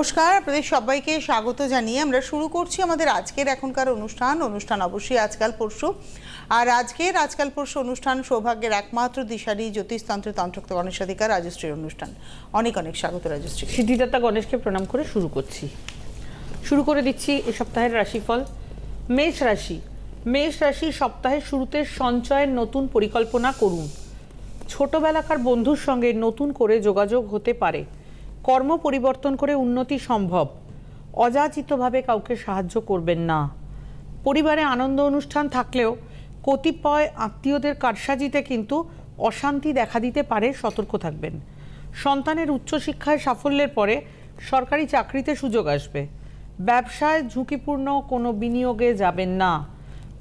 নমস্কার, আপনাদের সবাইকে স্বাগত জানিয়ে আমরা শুরু করছি আমাদের আজকের এখনকার অনুষ্ঠান। অনুষ্ঠান অবশ্যই আজকাল পরশু। আর আজকের আজকাল পরশু অনুষ্ঠান সৌভাগ্যের একমাত্র দিশারি জ্যোতিষতন্ত্র তন্ত্রক্ত গণেশাধিকার রাজশ্রীর অনুষ্ঠান। অনেক অনেক স্বাগত রাজশ্রী। সিদ্ধিদাতা গণেশকে প্রণাম করে শুরু করছি। শুরু করে দিচ্ছি এ সপ্তাহের রাশিফল। মেষ রাশি। মেষ রাশি সপ্তাহের শুরুতে সঞ্চয়ের নতুন পরিকল্পনা করুন। ছোটবেলাকার বন্ধুর সঙ্গে নতুন করে যোগাযোগ হতে পারে। কর্ম পরিবর্তন করে উন্নতি সম্ভব। অযাচিতভাবে কাউকে সাহায্য করবেন না। পরিবারে আনন্দ অনুষ্ঠান থাকলেও কতিপয় আত্মীয়দের কারসাজিতে কিন্তু অশান্তি দেখা দিতে পারে, সতর্ক থাকবেন। সন্তানের উচ্চশিক্ষায় সাফল্যের পরে সরকারি চাকরিতে সুযোগ আসবে। ব্যবসায় ঝুঁকিপূর্ণ কোনো বিনিয়োগে যাবেন না।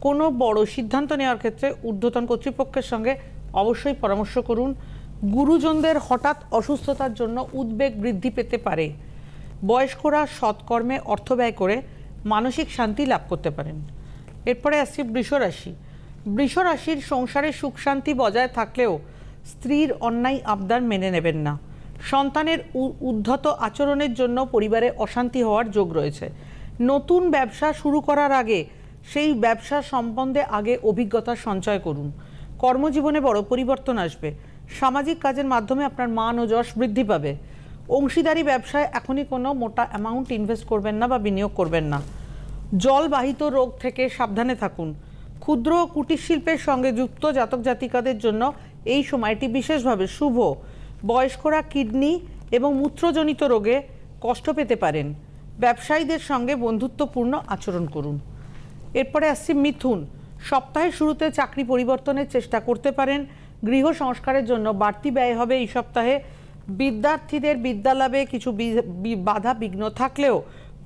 কোনো বড় সিদ্ধান্ত নেওয়ার ক্ষেত্রে ঊর্ধ্বতন কর্তৃপক্ষের সঙ্গে অবশ্যই পরামর্শ করুন। গুরুজনদের হঠাৎ অসুস্থতার জন্য উদ্বেগ বৃদ্ধি পেতে পারে। বয়স্করা সৎকর্মে অর্থ ব্যয় করে মানসিক শান্তি লাভ করতে পারেন। এরপরে আসছি বৃষ রাশি। বৃষ রাশির সংসারে সুখ শান্তি বজায় থাকলেও স্ত্রীর অন্যায় আবদার মেনে নেবেন না। সন্তানের উদ্ধত আচরণের জন্য পরিবারে অশান্তি হওয়ার যোগ রয়েছে। নতুন ব্যবসা শুরু করার আগে সেই ব্যবসা সম্বন্ধে আগে অভিজ্ঞতা সঞ্চয় করুন। কর্মজীবনে বড় পরিবর্তন আসবে। সামাজিক কাজের মাধ্যমে আপনার মান ও যশ বৃদ্ধি পাবে। অংশীদারি ব্যবসায় এখনই কোনো মোটা অ্যামাউন্ট ইনভেস্ট করবেন না বা বিনিয়োগ করবেন না। জলবাহিত রোগ থেকে সাবধানে থাকুন। ক্ষুদ্র কুটির শিল্পের সঙ্গে যুক্ত জাতক জাতিকাদের জন্য এই সময়টি বিশেষভাবে শুভ। বয়স্করা কিডনি এবং মূত্রজনিত রোগে কষ্ট পেতে পারেন। ব্যবসায়ীদের সঙ্গে বন্ধুত্বপূর্ণ আচরণ করুন। এরপরে আসছি মিথুন। সপ্তাহের শুরুতে চাকরি পরিবর্তনের চেষ্টা করতে পারেন। গৃহ সংস্কারের জন্য বাড়তি ব্যয় হবে এই সপ্তাহে। বিদ্যার্থীদের বিদ্যালাভে কিছু বাধা বিঘ্ন থাকলেও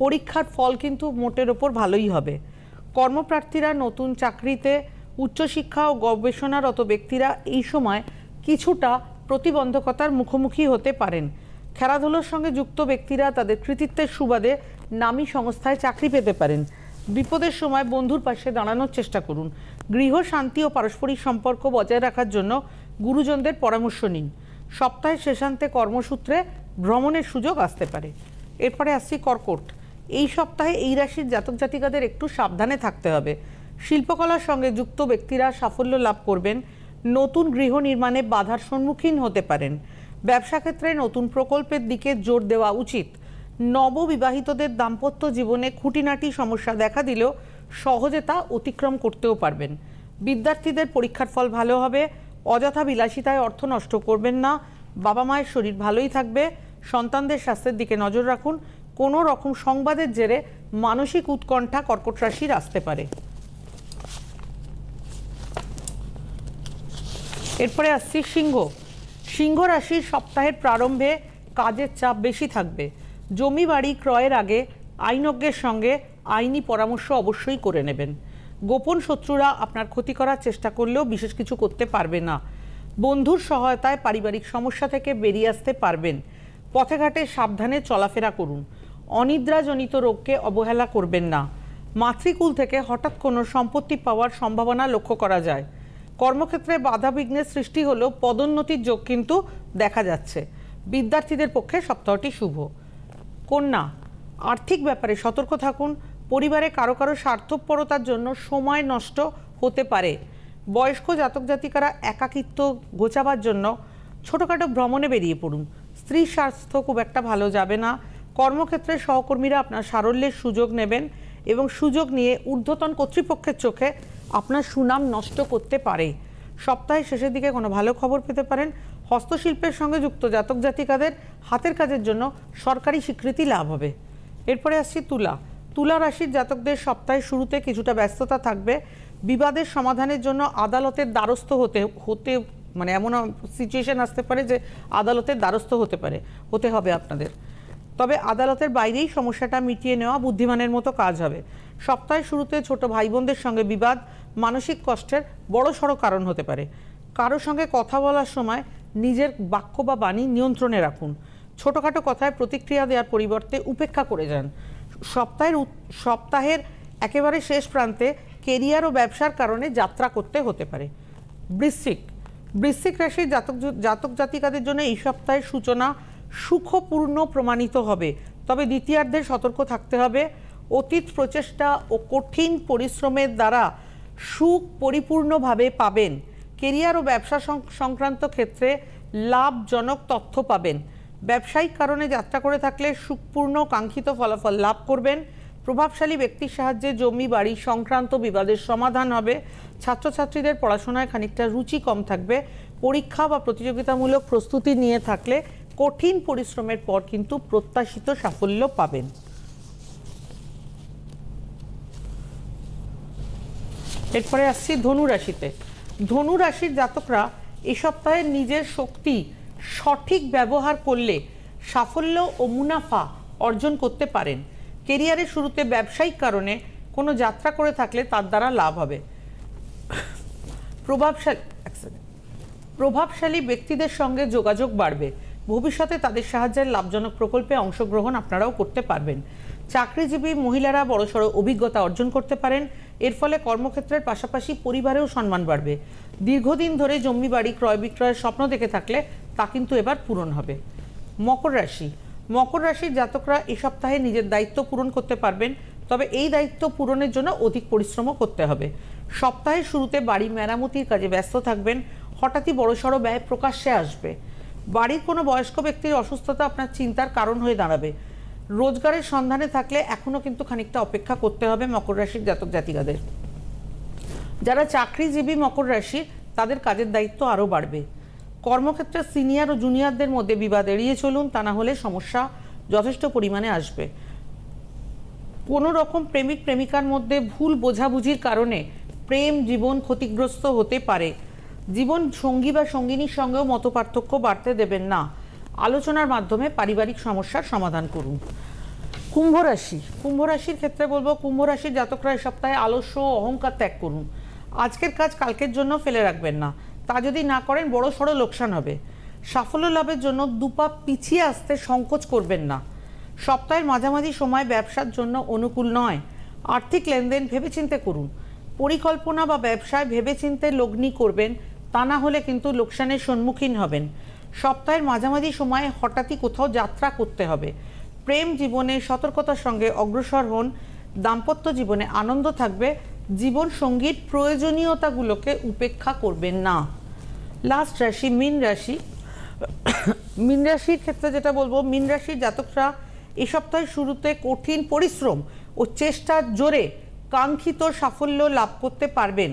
পরীক্ষার ফল কিন্তু মোটের ওপর ভালোই হবে। কর্মপ্রার্থীরা নতুন চাকরিতে, উচ্চশিক্ষা ও গবেষণারত ব্যক্তিরা এই সময় কিছুটা প্রতিবন্ধকতার মুখোমুখি হতে পারেন। খেলাধুলোর সঙ্গে যুক্ত ব্যক্তিরা তাদের কৃতিত্বের সুবাদে নামী সংস্থায় চাকরি পেতে পারেন। বিপদের সময় বন্ধুর পাশে দাঁড়ানোর চেষ্টা করুন। গৃহ শান্তি ও পারস্পরিক সম্পর্ক বজায় রাখার জন্য গুরুজনদের পরামর্শ নিন। সপ্তাহের শেষান্তে কর্মসূত্রে ভ্রমণের সুযোগ আসতে পারে। এরপরে আসছি কর্কট। এই সপ্তাহে এই রাশির জাতক জাতিকাদের একটু সাবধানে থাকতে হবে। শিল্পকলার সঙ্গে যুক্ত ব্যক্তিরা সাফল্য লাভ করবেন। নতুন গৃহ নির্মাণে বাধার সম্মুখীন হতে পারেন। ব্যবসা ক্ষেত্রে নতুন প্রকল্পের দিকে জোর দেওয়া উচিত। নববিবাহিতদের দাম্পত্য জীবনে খুঁটিনাটি সমস্যা দেখা দিলেও সহজে তা অতিক্রম করতেও পারবেন। বিদ্যার্থীদের পরীক্ষার ফল ভালো হবে, অযথা বিলাসিতায় অর্থ নষ্ট করবেন না। বাবা মায়ের শরীর ভালোই থাকবে। সন্তানদের স্বাস্থ্যের দিকে নজর রাখুন। কোনো রকম সংবাদের জেরে মানসিক উৎকণ্ঠা কর্কট রাশির আসতে পারে। এরপরে আসছি সিংহ। সিংহ রাশির সপ্তাহের প্রারম্ভে কাজের চাপ বেশি থাকবে। জমি বাড়ি ক্রয়ের আগে আইনজ্ঞের সঙ্গে আইনি পরামর্শ অবশ্যই করে নেবেন। গোপন শত্রুরা আপনার ক্ষতি করার চেষ্টা করলেও বিশেষ কিছু করতে পারবে না। বন্ধুর সহায়তায় পারিবারিক সমস্যা থেকে বেরিয়ে আসতে পারবেন। পথে ঘাটে সাবধানে চলাফেরা করুন। অনিদ্রাজনিত রোগকে অবহেলা করবেন না। মাতৃকুল থেকে হঠাৎ কোনো সম্পত্তি পাওয়ার সম্ভাবনা লক্ষ্য করা যায়। কর্মক্ষেত্রে বাধা বিঘ্নের সৃষ্টি হলেও পদোন্নতির যোগ কিন্তু দেখা যাচ্ছে। বিদ্যার্থীদের পক্ষে সপ্তাহটি শুভ। কন্যা আর্থিক ব্যাপারে সতর্ক থাকুন। পরিবারে কারও কারও স্বার্থপরতার জন্য সময় নষ্ট হতে পারে। বয়স্ক জাতক জাতিকারা একাকিত্ব গোচাবার জন্য ছোটোখাটো ভ্রমণে বেরিয়ে পড়ুন। স্ত্রীর স্বাস্থ্য খুব একটা ভালো যাবে না। কর্মক্ষেত্রে সহকর্মীরা আপনার সারল্যের সুযোগ নেবেন এবং সুযোগ নিয়ে ঊর্ধ্বতন কর্তৃপক্ষের চোখে আপনার সুনাম নষ্ট করতে পারে। সপ্তাহের শেষের দিকে কোনো ভালো খবর পেতে পারেন। হস্তশিল্পের সঙ্গে যুক্ত জাতক জাতিকাদের হাতের কাজের জন্য সরকারি স্বীকৃতি লাভ হবে। এরপরে আসছি তুলা। তুলা রাশির জাতকদের সপ্তাহের শুরুতে কিছুটা ব্যস্ততা থাকবে। বিবাদের সমাধানের জন্য আদালতের দ্বারস্থ হতে হতে মানে এমন সিচুয়েশন আসতে পারে যে আদালতের দ্বারস্থ হতে পারে। হতে হবে আপনাদের। তবে আদালতের বাইরেই সমস্যাটা মিটিয়ে নেওয়া বুদ্ধিমানের মতো কাজ হবে। সপ্তাহের শুরুতে ছোট ভাই বোনদের সঙ্গে বিবাদ মানসিক কষ্টের বড় সড়ো কারণ হতে পারে। কারোর সঙ্গে কথা বলার সময় নিজের বাক্য বা বাণী নিয়ন্ত্রণে রাখুন। ছোটোখাটো কথায় প্রতিক্রিয়া দেওয়ার পরিবর্তে উপেক্ষা করে যান। সপ্তাহের সপ্তাহের একেবারে শেষ প্রান্তে কেরিয়ার ও ব্যবসার কারণে যাত্রা করতে হতে পারে। বৃশ্চিক বৃশ্চিক রাশির জাতক জাতক জাতিকাদের জন্য এই সপ্তাহের সূচনা সুখপূর্ণ প্রমাণিত হবে। তবে দ্বিতীয়ার্ধে সতর্ক থাকতে হবে। অতীত প্রচেষ্টা ও কঠিন পরিশ্রমের দ্বারা সুখ পরিপূর্ণভাবে পাবেন। কেরিয়ার ও ব্যবসা সংক্রান্ত ক্ষেত্রে লাভজনক তথ্য পাবেন। ব্যবসায়িক কারণে যাত্রা করে থাকলে সুখপূর্ণ কাঙ্ক্ষিত ফলাফল লাভ করবেন। প্রভাবশালী ব্যক্তির সাহায্যে জমি, বাড়ি সংক্রান্ত বিবাদের সমাধান হবে। ছাত্রছাত্রীদের পড়াশোনায় খানিকটা রুচি কম থাকবে। পরীক্ষা বা প্রতিযোগিতামূলক প্রস্তুতি নিয়ে থাকলে কঠিন পরিশ্রমের পর কিন্তু প্রত্যাশিত সাফল্য পাবেন। এরপরে আসছি ধনু রাশিতে ধনু রাশির জাতকরা এ সপ্তাহে নিজের শক্তি সঠিক ব্যবহার করলে সাফল্য ও মুনাফা অর্জন করতে পারেন। কেরিয়ারের শুরুতে ব্যবসায়িক কারণে কোনো যাত্রা করে থাকলে তার দ্বারা লাভ হবে। প্রভাবশালী প্রভাবশালী ব্যক্তিদের সঙ্গে যোগাযোগ বাড়বে। ভবিষ্যতে তাদের সাহায্যে লাভজনক প্রকল্পে অংশগ্রহণ আপনারাও করতে পারবেন। চাকরিজীবী মহিলারা বড়সড় অভিজ্ঞতা অর্জন করতে পারেন। এর ফলে কর্মক্ষেত্রের পাশাপাশি পরিবারেও সম্মান বাড়বে। দীর্ঘদিন ধরে জমি বাড়ি ক্রয় বিক্রয়ের স্বপ্ন দেখে থাকলে তা কিন্তু এবার পূরণ হবে। মকর রাশি। মকর রাশির জাতকরা এ সপ্তাহে নিজের দায়িত্ব পূরণ করতে পারবেন, তবে এই দায়িত্ব পূরণের জন্য অধিক পরিশ্রমও করতে হবে। সপ্তাহের শুরুতে বাড়ি মেরামতির কাজে ব্যস্ত থাকবেন, হঠাৎই বড়সড় ব্যয় প্রকাশ্যে আসবে। বাড়ির কোনো বয়স্ক ব্যক্তির অসুস্থতা আপনার চিন্তার কারণ হয়ে দাঁড়াবে। রোজগারের সন্ধানে থাকলে এখনও কিন্তু খানিকটা অপেক্ষা করতে হবে মকর রাশির জাতক জাতিকাদের যারা চাকরিজীবী মকর রাশি, তাদের কাজের দায়িত্ব আরও বাড়বে। কর্মক্ষেত্রে সিনিয়র ও জুনিয়রদের মধ্যে বিবাদ এড়িয়ে চলুন, তা না হলে সমস্যা যথেষ্ট পরিমাণে আসবে। কোনো রকম প্রেমিক প্রেমিকার মধ্যে ভুল বোঝাবুঝির কারণে প্রেম জীবন ক্ষতিগ্রস্ত হতে পারে। জীবন সঙ্গী বা সঙ্গিনীর সঙ্গেও মতপার্থক্য বাড়তে দেবেন না। আলোচনার মাধ্যমে পারিবারিক সমস্যার সমাধান করুন। কুম্ভ রাশি। কুম্ভ রাশির ক্ষেত্রে বলব, কুম্ভ রাশির জাতকরা এই সপ্তাহে আলস্য ও অহংকার ত্যাগ করুন। আজকের কাজ কালকের জন্য ফেলে রাখবেন না। তা যদি না করেন, বড় সড়ো লোকসান হবে। সাফল্য লাভের জন্য দুপা পিছিয়ে আসতে সংকোচ করবেন না। সপ্তাহের মাঝামাঝি সময় ব্যবসার জন্য অনুকূল নয়। আর্থিক লেনদেন ভেবেচিন্তে করুন। পরিকল্পনা বা ব্যবসায় ভেবেচিন্তে লগ্নি করবেন, তা না হলে কিন্তু লোকসানের সম্মুখীন হবেন। সপ্তাহের মাঝামাঝি সময়ে হঠাৎই কোথাও যাত্রা করতে হবে। প্রেম জীবনে সতর্কতার সঙ্গে অগ্রসর হন। দাম্পত্য জীবনে আনন্দ থাকবে। জীবন সঙ্গীর প্রয়োজনীয়তাগুলোকে উপেক্ষা করবেন না। লাস্ট রাশি, মীন রাশি। মীন রাশির ক্ষেত্রে যেটা বলব, মীন রাশির জাতকরা এই সপ্তাহের শুরুতে কঠিন পরিশ্রম ও চেষ্টার জোরে কাঙ্ক্ষিত সাফল্য লাভ করতে পারবেন।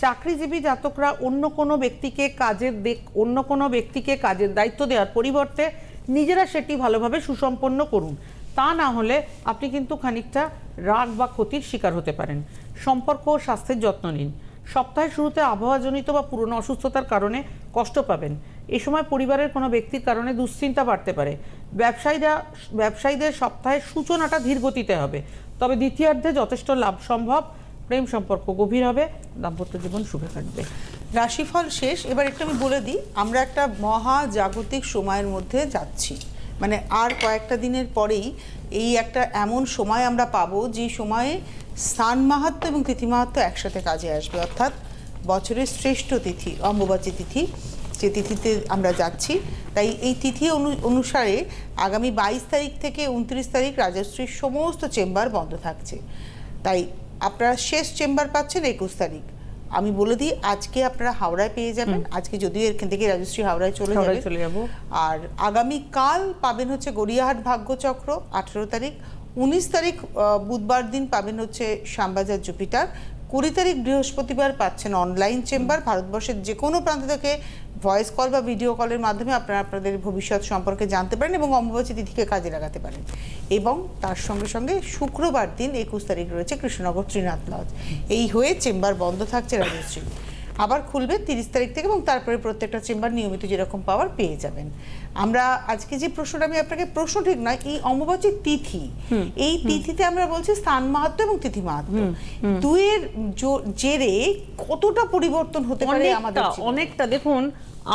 চাকরিজীবী জাতকরা অন্য কোনো ব্যক্তিকে কাজের দিক অন্য কোনো ব্যক্তিকে কাজের দায়িত্ব দেওয়ার পরিবর্তে নিজেরা সেটি ভালোভাবে সুসম্পন্ন করুন। তা না হলে আপনি কিন্তু খানিকটা রাগ বা ক্ষতির শিকার হতে পারেন। সম্পর্ক ও স্বাস্থ্যের যত্ন নিন। সপ্তাহের শুরুতে আবহাওয়াজনিত বা পুরনো অসুস্থতার কারণে কষ্ট পাবেন। এ সময় পরিবারের কোনো ব্যক্তির কারণে দুশ্চিন্তা বাড়তে পারে। ব্যবসায়ীরা, ব্যবসায়ীদের সপ্তাহের সূচনাটা ধীর গতিতে হবে। তবে দ্বিতীয়ার্ধে যথেষ্ট লাভ সম্ভব। প্রেম সম্পর্ক গভীর হবে। দাম্পত্য জীবন সুখে কাটবে। রাশিফল শেষ। এবার একটু আমি বলে দিই, আমরা একটা মহা জাগতিক সময়ের মধ্যে যাচ্ছি। মানে আর কয়েকটা দিনের পরেই এই একটা এমন সময় আমরা পাবো, যে সময়ে স্থান মাহাত্ম এবং তিথি মাহাত্ম একসাথে কাজে আসবে। অর্থাৎ বছরের শ্রেষ্ঠ তিথি, অম্বুবাচী তিথি, যে তিথিতে আমরা যাচ্ছি। তাই এই তিথি অনু- অনুসারে আগামী বাইশ তারিখ থেকে উনত্রিশ তারিখ রাজশ্রীর সমস্ত চেম্বার বন্ধ থাকছে। তাই আপনারা শেষ চেম্বার পাচ্ছেন একুশ তারিখ। আমি বলে দিই আজকে আপনারা হাওড়ায় পেয়ে যাবেন। আজকে যদিও এখান থেকে রাজশ্রী হাওড়ায় চলে যাবে। চলে যাব। আর আগামী কাল পাবেন হচ্ছে গড়িয়াহাট ভাগ্যচক্র আঠেরো তারিখ। উনিশ তারিখ বুধবার দিন পাবেন হচ্ছে শ্যামবাজার জুপিটার। কুড়ি তারিখ বৃহস্পতিবার পাচ্ছেন অনলাইন চেম্বার ভারতবর্ষের যে কোনো প্রান্ত থেকে ভয়েস কল বা ভিডিও কলের মাধ্যমে আপনারা আপনাদের ভবিষ্যৎ সম্পর্কে জানতে পারেন এবং অম্বুবাচী তিথিকে কাজে লাগাতে পারেন। এবং তার সঙ্গে সঙ্গে শুক্রবার দিন একুশ তারিখ রয়েছে কৃষ্ণনগর ত্রিনাথ লজ। এই হয়ে চেম্বার বন্ধ থাকছে রাজশ্রী। আবার খুলবে তিরিশ তারিখ থেকে এবং তারপরে প্রত্যেকটা চেম্বার নিয়মিত যেরকম পাওয়ার পেয়ে যাবেন। আমরা আজকে যে প্রশ্নটা আমি আপনাকে প্রশ্ন ঠিক নয় এই অমাবাচী তিথি এই তিথিতে আমরা বলছি স্থান মাহাত্ম এবং তিথি মাহাত্ম। দুয়ের জেরে কতটা পরিবর্তন হতে পারে আমাদের অনেকটা। দেখুন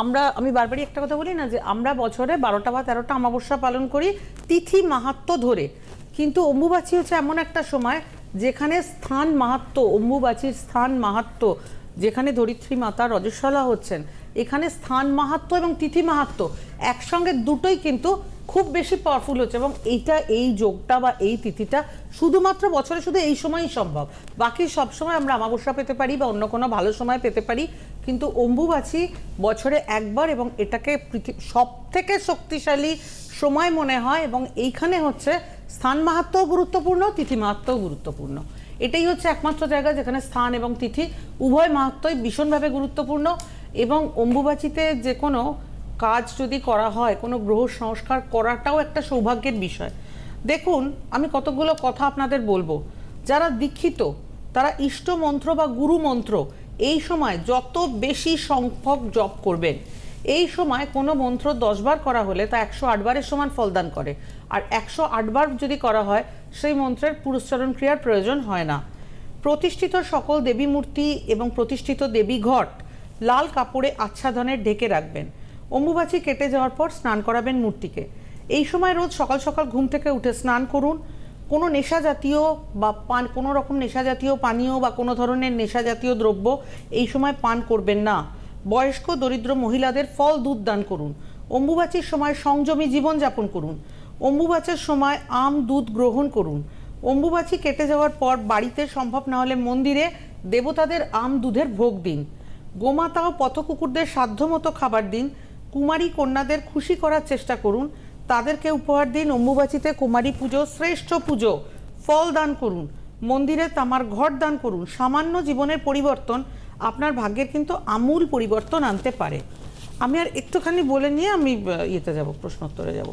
আমরা, আমি বারবারই একটা কথা বলি না যে আমরা বছরে বারোটা বা তেরোটা অমাবস্যা পালন করি তিথি মাহাত্ম ধরে। কিন্তু অম্বুবাচী হচ্ছে এমন একটা সময় যেখানে স্থান মাহাত্ম অম্বুবাচীর স্থান মাহাত্ম যেখানে ধরিত্রী মাতা রজস্বলা হচ্ছেন, এখানে স্থান মাহাত্ম এবং তিথি মাহাত্ম একসঙ্গে দুটোই কিন্তু খুব বেশি পাওয়ারফুল হচ্ছে এবং এইটা, এই যোগটা বা এই তিথিটা শুধুমাত্র বছরে শুধু এই সময়ই সম্ভব। বাকি সব সময় আমরা অমাবস্যা পেতে পারি বা অন্য কোনো ভালো সময় পেতে পারি। কিন্তু অম্বুবাচী বছরে একবার এবং এটাকে সব থেকে শক্তিশালী সময় মনে হয় এবং এইখানে হচ্ছে স্থান মাহাত্ম্যও গুরুত্বপূর্ণ, তিথি মাহাত্ম্যও গুরুত্বপূর্ণ। এটাই হচ্ছে একমাত্র জায়গা যেখানে স্থান এবং তিথি উভয় মাহাত্মই ভীষণভাবে গুরুত্বপূর্ণ এবং অম্বুবাচিতে যে কোনো কাজ যদি করা হয়, কোনো গ্রহ সংস্কার করাটাও একটা সৌভাগ্যের বিষয়। দেখুন, আমি কতগুলো কথা আপনাদের বলব। যারা দীক্ষিত, তারা ইষ্ট মন্ত্র বা গুরু মন্ত্র এই সময় যত বেশি সংখ্যক জপ করবেন। এই সময় কোনো মন্ত্র দশবার করা হলে তা একশো আটবারের সমান ফলদান করে। আর একশো আটবার যদি করা হয়, সেই মন্ত্রের পুরস্চরণ ক্রিয়ার প্রয়োজন হয় না। প্রতিষ্ঠিত সকল দেবী মূর্তি এবং প্রতিষ্ঠিত দেবী ঘট লাল কাপড়ে আচ্ছাদনের ঢেকে রাখবেন। অম্বুবাচী কেটে যাওয়ার পর স্নান করাবেন মূর্তিকে। এই সময় রোজ সকাল সকাল ঘুম থেকে উঠে স্নান করুন কোনো নেশা জাতীয় বা পান, কোনো রকম নেশা জাতীয় পানীয় বা কোনো ধরনের নেশা জাতীয় দ্রব্য এই সময় পান করবেন না। বয়স্ক, দরিদ্র মহিলাদের ফল, দুধ দান করুন। অম্বুবাচীর সময় সংযমী জীবনযাপন করুন। অম্বুবাচের সময় আম, দুধ গ্রহণ করুন। অম্বুবাচী কেটে যাওয়ার পর বাড়িতে সম্ভব না হলে মন্দিরে দেবতাদের আম, দুধের ভোগ দিন। গোমাতা ও পথকুকুরদের সাধ্যমতো খাবার দিন। কুমারী কন্যাদের খুশি করার চেষ্টা করুন। তাদেরকে উপহার দিন অম্বুবাচীতে কুমারী পুজো, শ্রেষ্ঠ পুজো। ফল দান করুন, মন্দিরে তামার ঘর দান করুন। সামান্য জীবনের পরিবর্তন আপনার ভাগ্যের কিন্তু আমূল পরিবর্তন আনতে পারে। আমি আর একটুখানি বলে নিয়ে আমি ইয়েতে যাব, প্রশ্নোত্তরে যাব।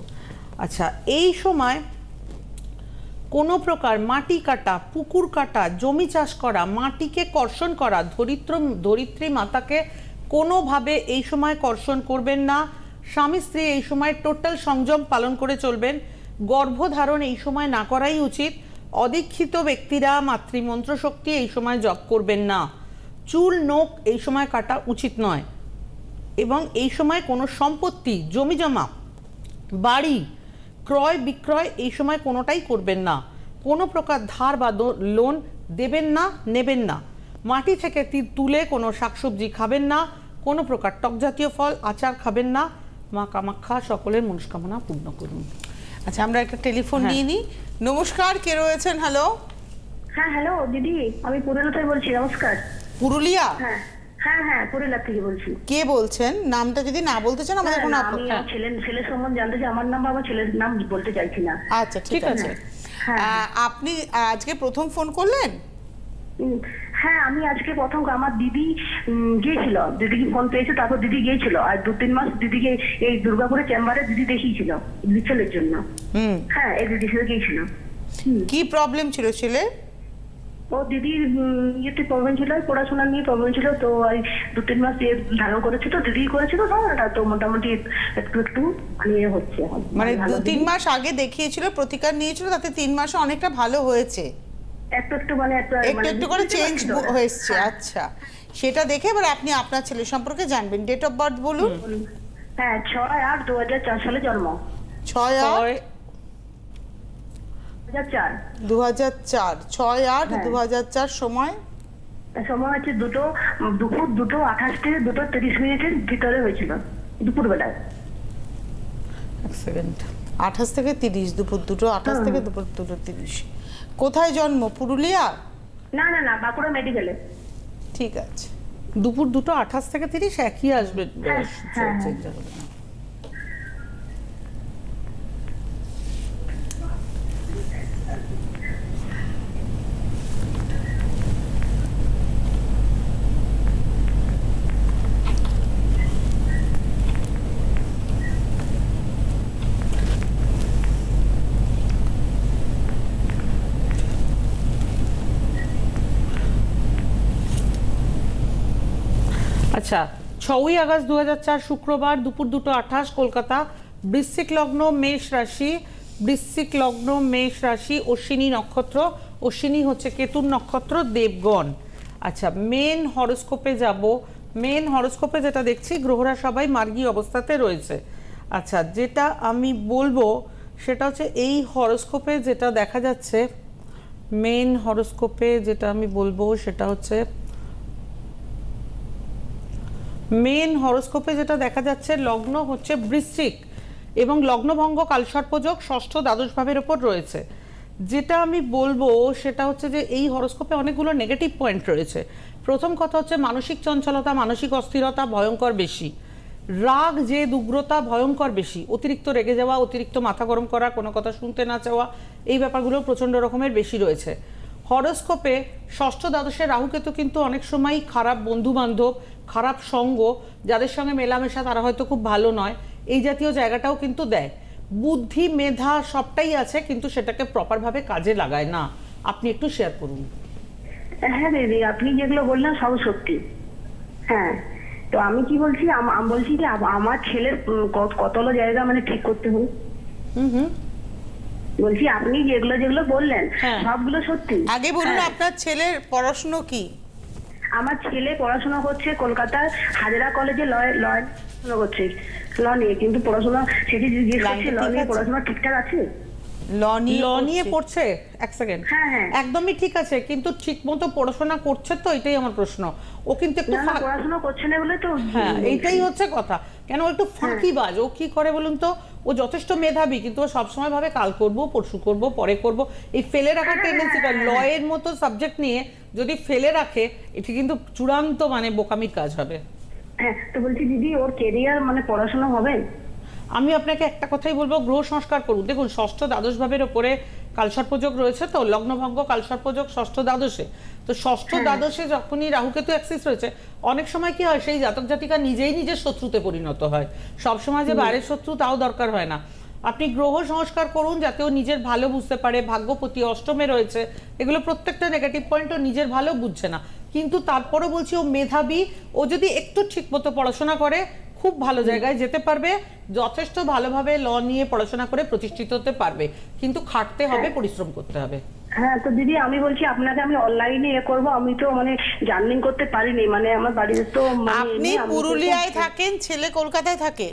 আচ্ছা এই সময় কোনো প্রকার মাটি কাটা, পুকুর কাটা, জমি চাষ করা, মাটিকে কর্ষণ করা ধরিত্র ধরিত্রী মাতাকে কোনোভাবে এই সময় কর্ষণ করবেন না। স্বামী স্ত্রী এই সময় টোটাল সংযম পালন করে চলবেন। গর্ভধারণ এই সময় না করাই উচিত। অদীক্ষিত ব্যক্তিরা মাতৃমন্ত্র শক্তি এই সময় জপ করবেন না। চুল, নোখ এই সময় কাটা উচিত নয়। এবং এই সময় কোনো সম্পত্তি, জমি জমা, বাড়ি, ক্রয় বিক্রয় এই সময় কোনোটাই করবেন না। কোনো প্রকার ধার বা লোন দেবেন না, নেবেন না। মাটি থেকে তুলে কোনো শাকসবজি খাবেন না। কোনো প্রকার টক জাতীয় ফল, আচার খাবেন না। মা কামাখ্যা সকলের মনস্কামনা পূর্ণ করুন। আচ্ছা আমরা একটা টেলিফোন হ্যাঁ। নিয়ে নিই নমস্কার কে রয়েছেন? হ্যালো হ্যাঁ হ্যালো দিদি আমি পুরুলিয়া থেকে বলছি নমস্কার। পুরুলিয়া? হ্যাঁ হ্যাঁ হ্যাঁ পুরুলিয়া থেকে বলছি। কে বলছেন? নামটা যদি না বলতে চান আমাদের কোনো না, আপ- আমি আমার ছেলে ছেলের সম্বন্ধে জানতে চাই আমার নাম বা আমার ছেলের নাম বলতে চাইছি না। আচ্ছা ঠিক আছে। হ্যাঁ। আপনি আজকে প্রথম ফোন করলেন? উম, হ্ঁ আমি আজকে প্রথম আমার দিদি গিয়েছিল। দিদি ফোন পেয়েছে তারপর দিদি গিয়েছিল। আর দু তিন মাস দিদিকে এই দুর্গাপুরের চেম্বারে দিদি দেখিয়েছিল ছেলের জন্য। হ্যাঁ এই দিদি ছেলে গিয়েছিল। কি প্রবলেম ছিল ছেলে? ও দিদির ইয়েতে প্রবলেম ছিল পড়াশোনা নিয়ে প্রবলেম ছিল তো ওই দু তিন মাস ইয়ে ধারণ করেছে তো দিদি করেছিল তো ওটা তো মোটামুটি একটু একটু মানে ইয়ে হচ্ছে। মানে দু তিন মাস আগে দেখিয়েছিল প্রতিকার নিয়েছিল তাতে তিন মাসে অনেকটা ভালো হয়েছে। একটু একটু মানে একটু একটু করে চেঞ্জ হয়েছে হ্যাঁ, আচ্ছা। সেটা দেখে এবার আপনি আপনার ছেলে সম্পর্কে জানবেন। ডেট অফ বার্থ বলুন। হ্যাঁ ছয় আট দু হাজার চার সালে জন্ম। ছয় আট? দু হাজার চার। দু হাজার চার। ছয় আট হ্যাঁ। দু হাজার চার সময়? সময় হচ্ছে দুটো দুপুর দুটো আঠাশ থেকে দুটো তিরিশ মিনিটের ভিতরে হয়েছিল দুপুর বেলায় এক সেকেন্ড আঠাশ থেকে তিরিশ দুপুর দুটো আঠাশ থেকে দুপুর দুটো তিরিশ। কোথায় জন্ম? পুরুলিয়া? না না না বাঁকুড়া মেডিকেলে ঠিক আছে। দুপুর দুটো আঠাশ থেকে তিরিশ একই আসবে। হ্যাঁ, আচ্ছা ছয়ই আগস্ট দু শুক্রবার দুপুর দুটো আঠাশ, কলকাতা। বৃশ্চিক লগ্ন, মেষ রাশি। বৃশ্চিক লগ্ন, মেষ রাশি, অশ্বিনী নক্ষত্র। অশ্বিনী হচ্ছে কেতুর নক্ষত্র, দেবগণ। আচ্ছা মেন হরস্কোপে যাব। মেন হরস্কোপে যেটা দেখছি, গ্রহরা সবাই মার্গী অবস্থাতে রয়েছে। আচ্ছা যেটা আমি বলব, সেটা হচ্ছে এই হরস্কোপে যেটা দেখা যাচ্ছে মেন হরস্কোপে যেটা আমি বলব, সেটা হচ্ছে মেন হরোস্কোপে যেটা দেখা যাচ্ছে, লগ্ন হচ্ছে বৃশ্চিক এবং লগ্নভঙ্গ কালসর্পযোগ ষষ্ঠ দ্বাদশ ভাবের ওপর রয়েছে। যেটা আমি বলব, সেটা হচ্ছে যে এই হরস্কোপে অনেকগুলো নেগেটিভ পয়েন্ট রয়েছে। প্রথম কথা হচ্ছে মানসিক চঞ্চলতা, মানসিক অস্থিরতা ভয়ঙ্কর বেশি। রাগ যে দুগ্রতা ভয়ঙ্কর বেশি। অতিরিক্ত রেগে যাওয়া, অতিরিক্ত মাথা গরম করা, কোনো কথা শুনতে না চাওয়া, এই ব্যাপারগুলো প্রচণ্ড রকমের বেশি রয়েছে। হরস্কোপে ষষ্ঠ দ্বাদশের রাহুকেতু কিন্তু অনেক সময় খারাপ বন্ধু বান্ধব খারাপ সঙ্গ যাদের সঙ্গে মেলামেশা তারা হয়তো খুব ভালো নয় এই জাতীয় জায়গাটাও কিন্তু দেয়। বুদ্ধি মেধা সবটাই আছে কিন্তু সেটাকে প্রপারভাবে কাজে লাগায় না। আপনি একটু শেয়ার করুন। হ্যাঁ দিদি আপনি যেগুলো বললেন সব সত্যি। হ্যাঁ তো আমি কি বলছি? আমি বলছি যে আমার ছেলের কতগুলো জায়গা মানে ঠিক করতে হবে। হুম হুম। বলছি আপনি যেগুলো যেগুলো বললেন হ্যাঁ। সবগুলো সত্যি। আগে বলুন হ্যাঁ। আপনার ছেলের পড়াশুনো কি? আমার ছেলে পড়াশোনা করছে কলকাতার হাজরা কলেজে লয় লয় করছে ল নিয়ে কিন্তু পড়াশোনা সেটি জিজ্ঞেস করছে ল নিয়ে পড়াশোনা ঠিকঠাক আছে ল নিয়ে ল পড়ছে। পড়ছে? এক সেকেন্ড হ্যাঁ, হ্যাঁ। একদমই ঠিক আছে কিন্তু ঠিক মতো পড়াশোনা করছে তো এটাই আমার প্রশ্ন। ও কিন্তু একটু না না ফা- পড়াশোনা করছে না বলে তো হ্যাঁ এইটাই হচ্ছে কথা। কেন ও একটু ফাঁকিবাজ ও কি করে বলুন তো? ও যথেষ্ট মেধাবী কিন্তু ও সবসময় ভাবে কাল করব পরশু করব পরে করব। এই ফেলে রাখার টেন্ডেন্সিটা ল এর মতো সাবজেক্ট নিয়ে যদি ফেলে রাখে এটি কিন্তু চূড়ান্ত মানে বোকামির কাজ হবে। হ্যাঁ তো বলছি দিদি ওর কেরিয়ার মানে পড়াশোনা হবে? আমি আপনাকে একটা কথাই বলব গ্রহ সংস্কার করুন। দেখুন ষষ্ঠ দ্বাদশ ভাবের ওপরে কালসর্পযোগ রয়েছে তো লগ্নভঙ্গ কালসর্পযোগ ষষ্ঠ দ্বাদশে। তো ষষ্ঠ দ্বাদশে যখনই রাহুকেতু অ্যাক্সিস রয়েছে অনেক সময় কি হয় সেই জাতক জাতিকা নিজেই নিজের শত্রুতে পরিণত হয়। সব সময় যে বাইরের শত্রু তাও দরকার হয় না। আপনি গ্রহ সংস্কার করুন যাতে ও নিজের ভালো বুঝতে পারে। ভাগ্যপতি অষ্টমে রয়েছে এগুলো প্রত্যেকটা নেগেটিভ পয়েন্ট ও নিজের ভালো বুঝছে না। কিন্তু তারপরে বলছি ও মেধাবী ও যদি একটু ঠিকমতো পড়াশোনা করে খুব ভালো জায়গায় যেতে পারবে যথেষ্ট ভালোভাবে ল নিয়ে পড়াশোনা করে প্রতিষ্ঠিত হতে পারবে। কিন্তু খাটতে হবে পরিশ্রম করতে হবে। হ্যাঁ তো দিদি আমি বলছি আপনাকে আমি অনলাইনে এ করব আমি তো মানে জার্নিং করতে পারিনি মানে আমার বাড়িতে তো মানে আপনি পুরুলিয়ায় থাকেন ছেলে কলকাতায় থাকে?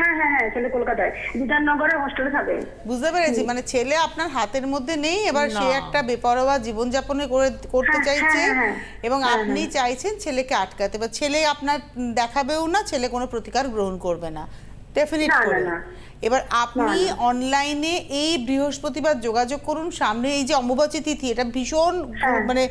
হ্যাঁ হ্যাঁ হ্যাঁ ছেলে কলকাতায়। বিধাননগরের হোস্টেলে থাকে। বুঝতে পেরেছি। মানে ছেলে আপনার হাতের মধ্যে নেই এবার সে একটা বেপরোয়া জীবনযাপনে করে করতে হ্যাঁ, চাইছে হ্যাঁ, হ্যাঁ। এবং আপনি চাইছেন ছেলেকে আটকাতে। বা ছেলে আপনার দেখাবেও না ছেলে কোনো প্রতিকার গ্রহণ করবে না। ডেফিনেট করে। এবার আপনি অনলাইনে এই বৃহস্পতিবার যোগাযোগ করুন। সামনে এই যে অম্বুবাচী তিথি এটা ভীষণ হ্যাঁ। মানে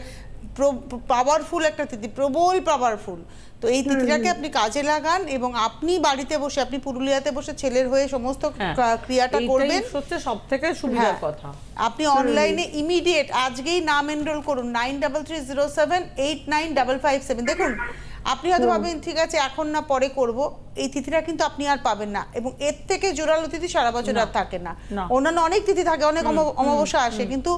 পাওয়ারফুল একটা তিথি প্রবল পাওয়ারফুল তো এই তিথিটাকে আপনি কাজে লাগান এবং আপনি বাড়িতে বসে আপনি পুরুলিয়াতে বসে ছেলের হয়ে সমস্ত হ্যাঁ। ক্রিয়াটা করবেন। হচ্ছে সব থেকে সুবিধার হ্যাঁ। কথা। আপনি অনলাইনে ইমিডিয়েট আজকেই নাম এনরোল করুন nine double three zero seven eight nine double five seven দেখুন আপনি হয়তো ভাবেন ঠিক আছে এখন না পরে করব। এই তিথিটা কিন্তু আপনি আর পাবেন না এবং এর থেকে জোরালো তিথি সারা বছর আর থাকে না। অন্যান্য অনেক তিথি থাকে অনেক অমাবস্যা আসে কিন্তু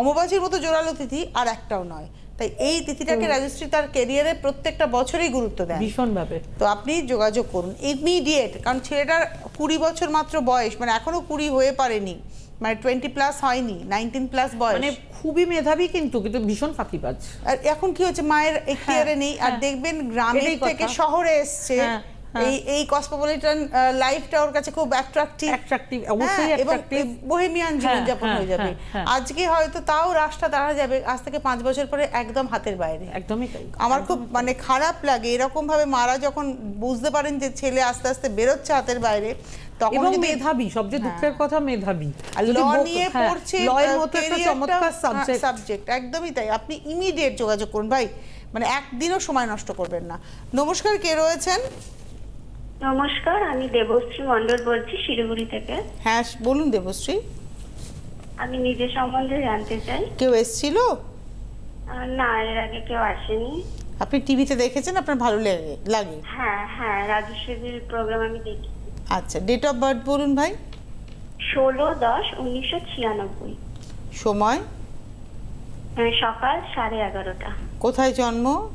অমাবাসীর মতো জোরালো তিথি আর একটাও নয়। তাই এই তিথিটাকে রাজশ্রী তার কেরিয়ারে প্রত্যেকটা বছরই গুরুত্ব দেয় ভীষণভাবে। তো আপনি যোগাযোগ করুন। ইমিডিয়েট কারণ ছেলেটার কুড়ি বছর মাত্র বয়স মানে এখনও কুড়ি হয়ে পারেনি। মানে টোয়েন্টি প্লাস হয়নি নাইনটিন প্লাস বয়স। মানে খুবই মেধাবী কিন্তু কিন্তু ভীষণ ফাঁকিবাজ। আর এখন কি হচ্ছে মায়ের এখতিয়ারে নেই আর হ্যাঁ। দেখবেন গ্রামের থেকে শহরে এসছে। হ্যাঁ, হ্যাঁ। এই এই কসমোপলিটন লাইফটা ওর কাছে খুব অ্যাট্রাকটিভ Attractive, অবশ্যই attractive। বোহেমিয়ান জীবনযাপন হ্যাঁ, হয়ে যাবে। হ্যাঁ, হ্যাঁ। আজকে হয়তো তাও রাস্তা দাঁড়া যাবে আজ থেকে পাঁচ বছর পরে একদম হাতের বাইরে। একদমই আমার খুব মানে খারাপ লাগে এরকম ভাবে মারা যখন বুঝতে পারেন যে ছেলে আস্তে আস্তে বেরোচ্ছে হাতের বাইরে তখন মেধাবী সবচেয়ে দুঃখের কথা মেধাবী। ল নিয়ে হ্যাঁ, পড়ছে মতো একটা চমৎকার সাবজেক্ট সাবজেক্ট একদমই তাই। আপনি ইমিডিয়েট যোগাযোগ করুন। ভাই মানে একদিনও সময় নষ্ট করবেন না। নমস্কার কে রয়েছেন? নমস্কার আমি দেবশ্রী মণ্ডল বলছি শিলিগুড়ি থেকে। হ্যাঁ বলুন দেবশ্রী। আমি নিজের সম্বন্ধে জানতে চাই। কেউ এসছিল? না এর আগে কেউ আসেনি। আপনি টিভিতে দেখেছেন? আপনার ভালো লাগে লাগে। হ্যাঁ হ্যাঁ রাজস্বীর প্রোগ্রাম আমি দেখি। আচ্ছা ডেট অফ বার্থ বলুন ভাই। ষোলো দশ উনিশশো ছিয়ানব্বই। সময়? সকাল সাড়ে এগারোটা। কোথায় জন্ম?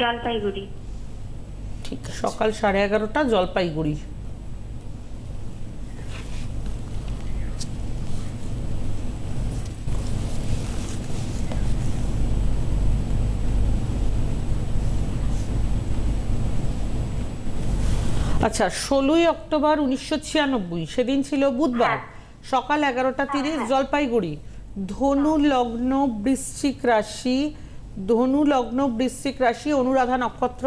জলপাইগুড়ি। ঠিক সকাল সাড়ে এগারোটা জলপাইগুড়ি। আচ্ছা ষোলোই অক্টোবর উনিশশো ছিয়ানব্বই সেদিন ছিল বুধবার। সকাল এগারোটা তিরিশ জলপাইগুড়ি। ধনু লগ্ন বৃশ্চিক রাশি ধনু, লগ্ন, বৃশ্চিক রাশি, অনুরাধা নক্ষত্র।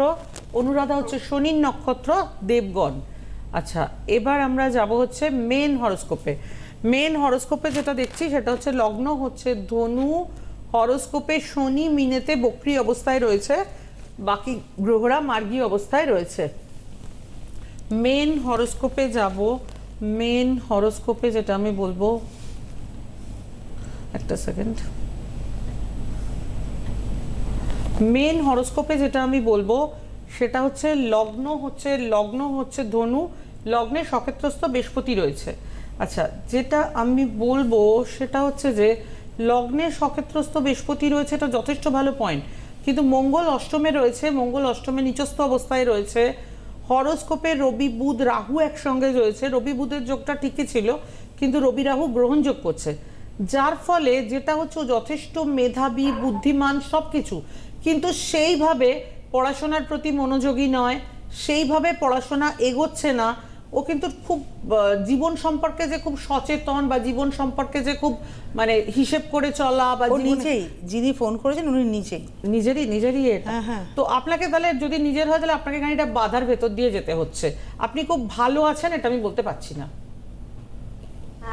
অনুরাধা হচ্ছে শনির নক্ষত্র, দেবগণ। আচ্ছা এবার আমরা যাব হচ্ছে মেন হরোস্কোপে। মেন হরোস্কোপে যেটা দেখছি, সেটা হচ্ছে লগ্ন হচ্ছে ধনু, হরোস্কোপে শনি, মিনেতে বক্রি অবস্থায় রয়েছে, বাকি গ্রহরা মার্গী অবস্থায় রয়েছে। মেন হরোস্কোপে যাব, মেন হরোস্কোপে যেটা আমি বলব, একটা সেকেন্ড। মেন হরোস্কোপে যেটা আমি বলব, সেটা হচ্ছে লগ্ন হচ্ছে লগ্ন হচ্ছে ধনু, লগ্নে সক্ষেত্রস্থ বৃহস্পতি রয়েছে। আচ্ছা যেটা আমি বলব সেটা হচ্ছে যে, লগ্নে সক্ষেত্রস্থ বৃহস্পতি রয়েছে, এটা যথেষ্ট ভালো পয়েন্ট কিন্তু মঙ্গল অষ্টমে রয়েছে, মঙ্গল অষ্টমে নিচস্থ অবস্থায় রয়েছে। হরোস্কোপে রবি, বুধ, রাহু একসঙ্গে রয়েছে। রবি, বুধের যোগটা ঠিকই ছিল, কিন্তু রবি, রাহু গ্রহণযোগ করছে। যার ফলে যেটা হচ্ছে যথেষ্ট মেধাবী, বুদ্ধিমান সব কিছু কিন্তু সেইভাবে পড়াশোনার প্রতি মনোযোগী নয় সেইভাবে পড়াশোনা এগোচ্ছে না। ও কিন্তু খুব জীবন সম্পর্কে যে খুব সচেতন বা জীবন সম্পর্কে যে খুব মানে হিসেব করে চলা বা নিজেই যিনি ফোন করেছেন উনি নিজেই। নিজেরই নিজেরই এটা। হ্যাঁ, হ্যাঁ। তো আপনাকে তাহলে যদি নিজের হয় তাহলে আপনাকে খানিকটা বাধার ভেতর দিয়ে যেতে হচ্ছে। আপনি খুব ভালো আছেন এটা আমি বলতে পারছি না।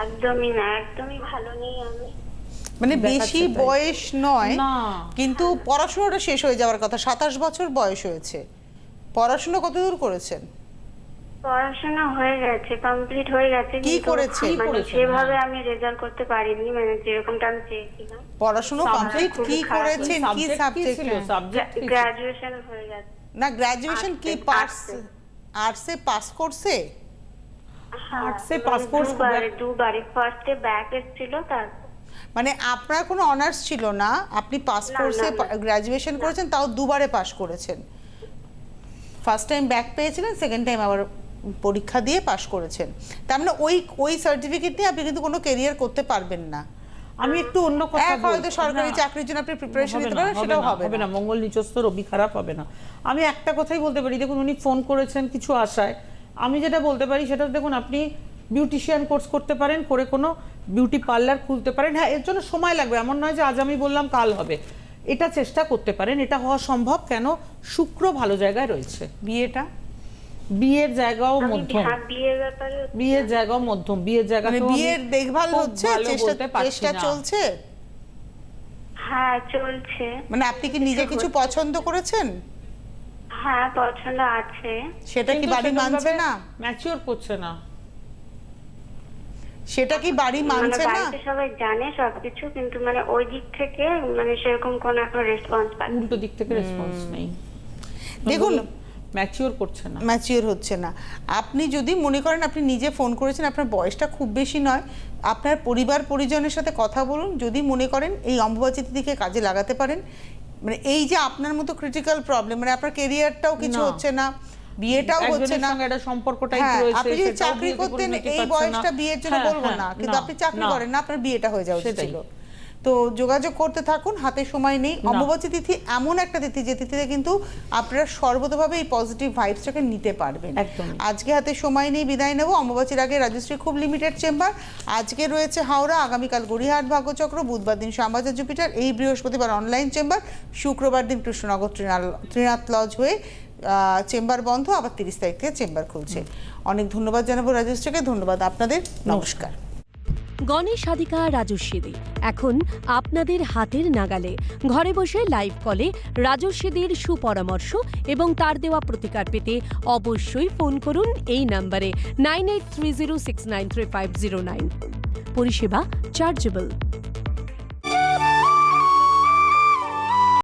একদমই না একদমই ভালো নেই আমি। মানে বেশি বয়স নয় কিন্তু পড়াশোনাটা শেষ হয়ে যাওয়ার কথা সাতাশ বছর বয়স হয়েছে। পড়াশোনা কতদূর করেছেন? পড়াশোনা হয়ে গেছে কমপ্লিট হয়ে গেছে কি করেছে? মানে সেভাবে আমি রেজাল্ট করতে পারিনি মানে যেরকমটা আমি চেয়েছিলাম। পড়াশোনা কমপ্লিট কি করেছেন? কি সাবজেক্ট ছিল? সাবজেক্ট গ্রাজুয়েশন হয়ে গেছে। না গ্রাজুয়েশন কি পাস। আর্টসে পাস করছে হ্যাঁ, Arts-এ মানে দুবারে দুবারে ফার্স্টে ব্যাক এসেছিল তারপর মানে আপনার কোনো অনার্স ছিল না আপনি পাস কোর্সে। গ্রাজুয়েশন করেছেন তাও দুবারে পাস করেছেন। ফার্স্ট টাইম ব্যাক পেয়েছিলেন সেকেন্ড টাইম আবার পরীক্ষা দিয়ে পাস করেছেন। তার মানে ওই ওই সার্টিফিকেট নিয়ে আপনি কিন্তু কোনো কেরিয়ার করতে পারবেন না। আমি একটু অন্য কথা এক হয়তো সরকারি চাকরির জন্য আপনি প্রিপারেশন নিতে পারেন সেটাও হবে হবে না। না মঙ্গল নিচস্থ রবি খারাপ হবে না। আমি একটা কথাই বলতে পারি দেখুন উনি ফোন করেছেন কিছু আশায়। আমি যেটা বলতে পারি সেটা দেখুন আপনি বিউটিশিয়ান কোর্স করতে পারেন করে কোনো বিউটি পার্লার খুলতে পারেন। হ্যাঁ এর জন্য সময় লাগবে। এমন নয় যে আজ আমি বললাম কাল হবে। এটা চেষ্টা করতে পারেন। এটা হওয়া সম্ভব কেন? শুক্র ভালো জায়গায় রয়েছে। বিয়েটা? বিয়ের জায়গাও মধ্যম। হ্যাঁ, বিয়ের জায়গাও মধ্যম। বিয়ের জায়গা মানে বিয়ের দেখভাল হচ্ছে? চেষ্টা চেষ্টা চলছে? হ্যাঁ চলছে। মানে আপনি কি নিজে কিছু পছন্দ করেছেন? হ্যাঁ পছন্দ আছে। সেটা কি বাড়ি মানছে না? ম্যাচিওর করছে না। সেটা কি বাড়ি মানে মানছে না? বাড়িতে সবাই জানে সবকিছু কিন্তু মানে ওই দিক থেকে মানে সেরকম কোনো এখন রেসপন্স পাই উল্টো দিক থেকে রেসপন্স নেই। দেখুন ম্যাচিওর করছে না। ম্যাচিওর হচ্ছে না। আপনি যদি মনে করেন আপনি নিজে ফোন করেছেন আপনার বয়সটা খুব বেশি নয় আপনার পরিবার পরিজনের সাথে কথা বলুন যদি মনে করেন এই অম্বুবাচী তিথিকে কাজে লাগাতে পারেন মানে এই যে আপনার মতো ক্রিটিক্যাল প্রবলেম মানে আপনার কেরিয়ারটাও কিছু হচ্ছে না বিয়েটাও হচ্ছে না। একটা সম্পর্কটাই হ্যাঁ রয়েছে আপনি যদি চাকরি করতেন এই বয়সটা বিয়ের জন্য হ্যাঁ, বলব হ্যাঁ, না কিন্তু আপনি চাকরি করেন না আপনার বিয়েটা হয়ে যাওয়া উচিত ছিল। তো যোগাযোগ করতে থাকুন হাতে সময় নেই। অম্বুবাচী তিথি এমন একটা তিথি যে তিথিতে কিন্তু আপনারা সর্বতভাবে এই পজিটিভ ভাইবসটাকে নিতে পারবেন। আজকে হাতে সময় নেই বিদায় নেব। অম্বুবাচীর আগে রাজশ্রী খুব লিমিটেড চেম্বার আজকে রয়েছে হাওড়া আগামীকাল গড়িয়াহাট ভাগ্যচক্র বুধবার দিন শ্যামবাজার জুপিটার এই বৃহস্পতিবার অনলাইন চেম্বার শুক্রবার দিন কৃষ্ণনগর ত্রিনাল- ত্রিনাথ লজ হয়ে চেম্বার বন্ধ, আবার তিরিশ তারিখ থেকে চেম্বার খুলছে। অনেক ধন্যবাদ জানাব রাজশ্রীকে ধন্যবাদ আপনাদের, নমস্কার। গণেশ সাধিকা রাজস্বী দে এখন আপনাদের হাতের নাগালে ঘরে বসে লাইভ কলে রাজস্বীদের সুপরামর্শ এবং তার দেওয়া প্রতিকার পেতে অবশ্যই ফোন করুন এই নাম্বারে nine eight three zero six nine three five zero nine পরিষেবা চার্জেবল